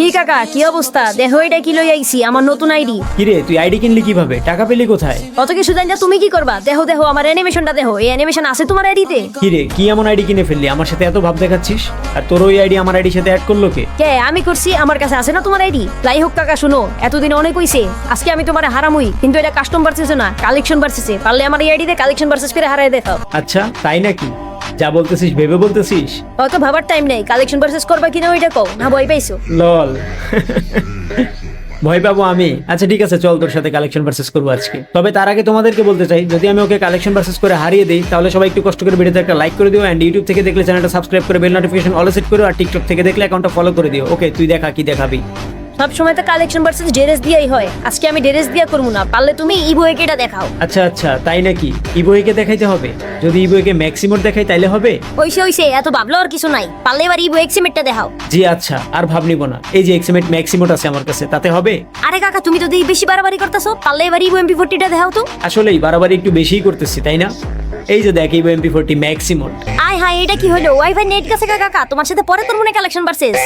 কি কাকা কি অবস্থা? দেখো এটা কি লই আইছি আমার নতুন আইডি। কিরে তুই আইডি কিনলি কীভাবে? টাকা পেলি কোথায়? অত কিছু জানি না তুমি কি করবা? দেখো দেখো আমার অ্যানিমেশনটা দেখো। এই অ্যানিমেশন আছে তোমার আইডিতে? কিরে কি এমন আইডি কিনে ফেললি? আমার সাথে এত ভাব দেখাচ্ছিস? আর তোর ওই আইডি আমার আইডির সাথে অ্যাড করল কে? কে আমি করছি আমার কাছে আছে না তোমার আইডি? যাই হোক কাকা শুনো এতদিন অনেক হইছে। আজকে আমি তোমার হারামুই কিন্তু এটা কাস্টম ভার্সেস না কালেকশন ভার্সেসে পারলে আমার এই আইডিতে কালেকশন ভার্সেস করে হারাই দেখাও। আচ্ছা তাই নাকি? যা বলতেছিস ভেবে বলতেছিস? হয়তো ভাবার টাইম নেই। কালেকশন ভার্সেস করবা কিনা ওইটা কও। না ভয় পাইছো? লল। ভয় পাবো আমি। আচ্ছা ঠিক আছে চল তোর সাথে কালেকশন ভার্সেস করব আজকে। তবে তার আগে তোমাদেরকে বলতে চাই যদি আমি ওকে কালেকশন ভার্সেস করে হারিয়ে দিই তাহলে সবাই একটু কষ্ট করে ভিডিওতে একটা লাইক করে দিও অ্যান্ড ইউটিউব থেকে দেখলে চ্যানেলটা সাবস্ক্রাইব করে বেল নোটিফিকেশন অল সেট করো আর টিকটক থেকে দেখলে অ্যাকাউন্টটা ফলো করে দিও। ওকে তুই দেখা কি দেখাবি? সব সময় তো কালেকশন ভার্সেস ড্রেস দিয়াই হয়। আজকে আমি ড্রেস দিয়া করব না পারলে তুমি ইভো একেটা দেখাও। আচ্ছা আচ্ছা তাই নাকি? ইবোইকে দেখাইতে হবে। যদি ইবোইকে ম্যাক্সিমোর দেখাই তাইলে হবে? ওইসে ওইসে এত ভাবলো আর কিছু নাই। পারলে এবার ইভো এক্সিমেটটা দেখাও। জি আচ্ছা আর ভাব নিব না। এই যে এক্সিমেট ম্যাক্সিমোট আছে আমার কাছে তাতে হবে? আরে কাকা তুমি তো দেখি বেশি বাড়াবাড়ি করতেছো পারলে এবার ইভো এমপি ফোরটিটা দেখাও তো। আসলেই বারবার একটু বেশিই করতেছি তাই না? এই যে দেখ ইবো এমপি ফোরটি ম্যাক্সিমোট আয় হায় এটা কি হলো? ওয়াইফাই নেট কাছে কাকা? তোমার সাথে পরে তোর মনে কালেকশন ভার্সেস